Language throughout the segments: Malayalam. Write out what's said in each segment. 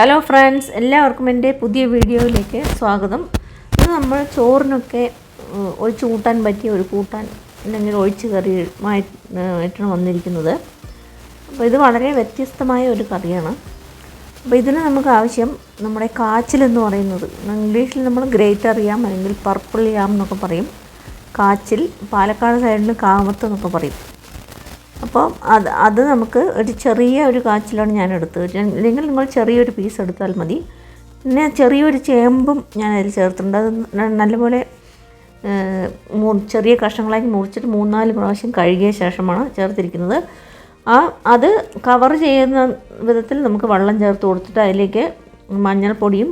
ഹലോ ഫ്രണ്ട്സ് എല്ലാവർക്കും എന്റെ പുതിയ വീഡിയോയിലേക്ക് സ്വാഗതം. ഇത് നമ്മൾ ചോറിനൊക്കെ ഒഴിച്ചു കൂട്ടാൻ പറ്റിയ ഒരു കൂട്ടാൻ അല്ലെങ്കിൽ ഒഴിച്ച് ആയിട്ടാണ് വന്നിരിക്കുന്നത്. അപ്പോൾ ഇത് വളരെ വ്യത്യസ്തമായ ഒരു കറിയാണ്. അപ്പോൾ ഇതിന് നമുക്ക് ആവശ്യം നമ്മുടെ കാച്ചിൽ എന്ന് പറയുന്നത്. ഇംഗ്ലീഷിൽ നമ്മൾ ഗ്രേറ്റ് അറിയാം അല്ലെങ്കിൽ പർപ്പിൾ യാം എന്നൊക്കെ പറയും. കാച്ചിൽ പാലക്കാട് സൈഡിൽ കാമത്ത് എന്നൊക്കെ പറയും. അപ്പോൾ അത് അത് നമുക്ക് ഒരു ചെറിയ ഒരു കാച്ചിലാണ് ഞാൻ എടുത്തത്. അല്ലെങ്കിൽ നിങ്ങൾ ചെറിയൊരു പീസ് എടുത്താൽ മതി. പിന്നെ ചെറിയൊരു ചേമ്പും ഞാൻ അതിൽ ചേർത്തിട്ടുണ്ട്. അത് നല്ലപോലെ ചെറിയ കഷ്ണങ്ങളാക്കി മുറിച്ചിട്ട് മൂന്നാൽ പ്രാവശ്യം കഴുകിയ ശേഷമാണ് ചേർത്തിരിക്കുന്നത്. ആ അത് കവർ ചെയ്യുന്ന വിധത്തിൽ നമുക്ക് വെള്ളം ചേർത്ത് കൊടുത്തിട്ട് അതിലേക്ക് മഞ്ഞൾപ്പൊടിയും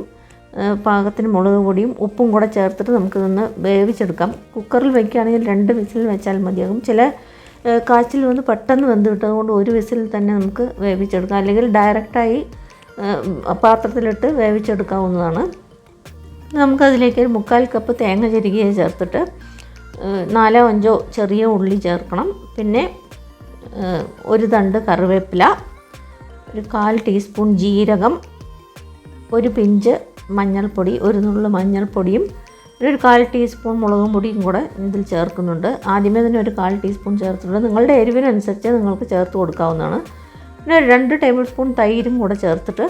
പാകത്തിന് മുളക് പൊടിയും ഉപ്പും കൂടെ ചേർത്തിട്ട് നമുക്കിതൊന്ന് വേവിച്ചെടുക്കാം. കുക്കറിൽ വയ്ക്കുകയാണെങ്കിൽ രണ്ട് വിസിൽ വെച്ചാൽ മതിയാകും. ചില കാച്ചിൽ വന്ന് പെട്ടെന്ന് വെന്ത് കിട്ടും അതുകൊണ്ട് ഒരു വിസിൽ തന്നെ നമുക്ക് വേവിച്ചെടുക്കാം. അല്ലെങ്കിൽ ഡയറക്റ്റായി പാത്രത്തിലിട്ട് വേവിച്ചെടുക്കാവുന്നതാണ്. നമുക്കതിലേക്ക് ഒരു മുക്കാൽ കപ്പ് തേങ്ങ ചെരുകിയ ചേർത്തിട്ട് നാലോ അഞ്ചോ ചെറിയ ഉള്ളി ചേർക്കണം. പിന്നെ ഒരു തണ്ട് കറിവേപ്പില ഒരു കാൽ ടീസ്പൂൺ ജീരകം ഒരു പിഞ്ച് മഞ്ഞൾപ്പൊടി ഒരു നുള്ളു മഞ്ഞൾപ്പൊടിയും ഒരു കാൽ ടീസ്പൂൺ മുളകും പൊടിയും കൂടെ ഇതിൽ ചേർക്കുന്നുണ്ട്. ആദ്യമേ തന്നെ ഒരു കാൽ ടീസ്പൂൺ ചേർത്തിട്ടുണ്ട്. നിങ്ങളുടെ എരിവിനനുസരിച്ച് നിങ്ങൾക്ക് ചേർത്ത് കൊടുക്കാവുന്നതാണ്. പിന്നെ രണ്ട് ടേബിൾ സ്പൂൺ തൈരും കൂടെ ചേർത്തിട്ട്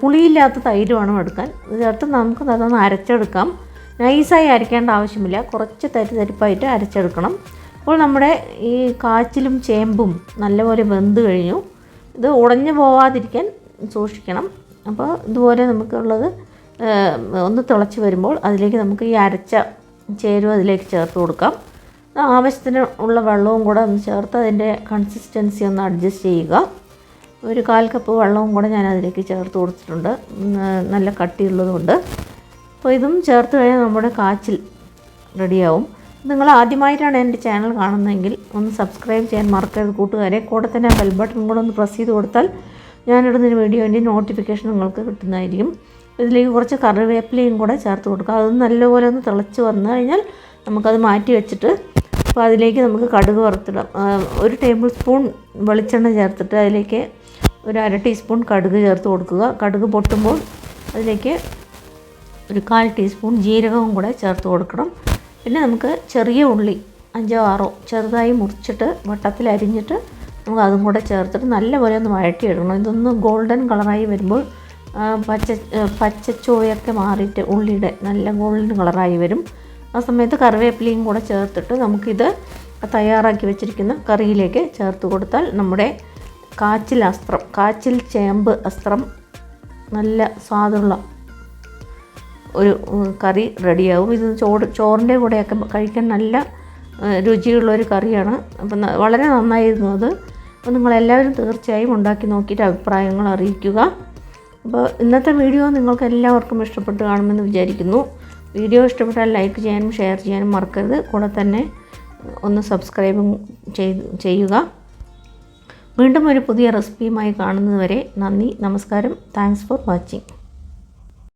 പുളിയില്ലാത്ത തൈര് വേണം എടുക്കാൻ. ചേർത്ത് നമുക്ക് അതൊന്ന് അരച്ചെടുക്കാം. നൈസായി അരയ്ക്കേണ്ട ആവശ്യമില്ല. കുറച്ച് തരി തരിപ്പായിട്ട് അരച്ചെടുക്കണം. അപ്പോൾ നമ്മുടെ ഈ കാച്ചിലും ചേമ്പും നല്ലപോലെ വെന്ത് കഴിഞ്ഞു. ഇത് ഉടഞ്ഞു പോവാതിരിക്കാൻ സൂക്ഷിക്കണം. അപ്പോൾ ഇതുപോലെ നമുക്കുള്ളത് ഒന്ന് തിളച്ച് വരുമ്പോൾ അതിലേക്ക് നമുക്ക് ഈ അരച്ച ചേരുവ അതിലേക്ക് ചേർത്ത് കൊടുക്കാം. ആവശ്യത്തിന് ഉള്ള വെള്ളവും കൂടെ ഒന്ന് ചേർത്ത് അതിന്റെ കൺസിസ്റ്റൻസി ഒന്ന് അഡ്ജസ്റ്റ് ചെയ്യുക. ഒരു കാൽ കപ്പ് വെള്ളവും കൂടെ ഞാൻ അതിലേക്ക് ചേർത്ത് കൊടുത്തിട്ടുണ്ട്. നല്ല കട്ടിയുള്ളതുകൊണ്ട്. അപ്പോൾ ഇതും ചേർത്ത് കഴിഞ്ഞാൽ നമ്മുടെ കാച്ചിൽ റെഡിയാവും. നിങ്ങൾ ആദ്യമായിട്ടാണ് എന്റെ ചാനൽ കാണുന്നതെങ്കിൽ ഒന്ന് സബ്സ്ക്രൈബ് ചെയ്യാൻ മറക്കരുത്. കൂട്ടുകാരെ കൂടെ തന്നെ ബെൽ ബട്ടൺ കൂടെ ഒന്ന് പ്രസ് ചെയ്ത് കൊടുത്താൽ ഞാനിടുന്നൊരു വീഡിയോന്റെ നോട്ടിഫിക്കേഷൻ നിങ്ങൾക്ക് കിട്ടുന്നതായിരിക്കും. ഇതിലേക്ക് കുറച്ച് കറിവേപ്പിലയും കൂടെ ചേർത്ത് കൊടുക്കുക. അത് നല്ലപോലെ ഒന്ന് തിളച്ച് വന്നു കഴിഞ്ഞാൽ നമുക്കത് മാറ്റി വെച്ചിട്ട് അപ്പോൾ അതിലേക്ക് നമുക്ക് കടുക് വറുത്തിടാം. ഒരു ടേബിൾ സ്പൂൺ വെളിച്ചെണ്ണ ചേർത്തിട്ട് അതിലേക്ക് ഒരു അര ടീസ്പൂൺ കടുക് ചേർത്ത് കൊടുക്കുക. കടുക് പൊട്ടുമ്പോൾ അതിലേക്ക് ഒരു കാൽ ടീസ്പൂൺ ജീരകവും കൂടെ ചേർത്ത് കൊടുക്കണം. പിന്നെ നമുക്ക് ചെറിയ ഉള്ളി അഞ്ചോ ആറോ ചെറുതായി മുറിച്ചിട്ട് വട്ടത്തിൽ അരിഞ്ഞിട്ട് നമുക്ക് അതും കൂടെ ചേർത്തിട്ട് നല്ലപോലെ ഒന്ന് വഴറ്റിയെടുക്കണം. ഇതൊന്ന് ഗോൾഡൻ കളറായി വരുമ്പോൾ പച്ച പച്ചച്ചോയൊക്കെ മാറിയിട്ട് ഉള്ളിയുടെ നല്ല ഗോൾഡൻ കളറായി വരും. ആ സമയത്ത് കറിവേപ്പിലയും കൂടെ ചേർത്തിട്ട് നമുക്കിത് തയ്യാറാക്കി വെച്ചിരിക്കുന്ന കറിയിലേക്ക് ചേർത്ത് കൊടുത്താൽ നമ്മുടെ കാച്ചിൽ അസ്ത്രം കാച്ചിൽ ചേമ്പ് അസ്ത്രം നല്ല സ്വാദുള്ള ഒരു കറി റെഡിയാവും. ഇത് ചോറ് ചോറിന്റെ കൂടെയൊക്കെ കഴിക്കാൻ നല്ല രുചിയുള്ള ഒരു കറിയാണ്. അപ്പം വളരെ നന്നായിരുന്നു അത്. അപ്പോൾ നിങ്ങളെല്ലാവരും തീർച്ചയായും ഉണ്ടാക്കി നോക്കിയിട്ട് അഭിപ്രായങ്ങൾ അറിയിക്കുക. അപ്പോൾ ഇന്നത്തെ വീഡിയോ നിങ്ങൾക്ക് എല്ലാവർക്കും ഇഷ്ടപ്പെട്ട് കാണുമെന്ന് വിചാരിക്കുന്നു. വീഡിയോ ഇഷ്ടപ്പെട്ടാൽ ലൈക്ക് ചെയ്യാനും ഷെയർ ചെയ്യാനും മറക്കരുത്. കൂടെ തന്നെ ഒന്ന് സബ്സ്ക്രൈബും ചെയ്ത് ചെയ്യുക. വീണ്ടും ഒരു പുതിയ റെസിപ്പിയുമായി കാണുന്നതുവരെ നന്ദി നമസ്കാരം. Thanks for watching.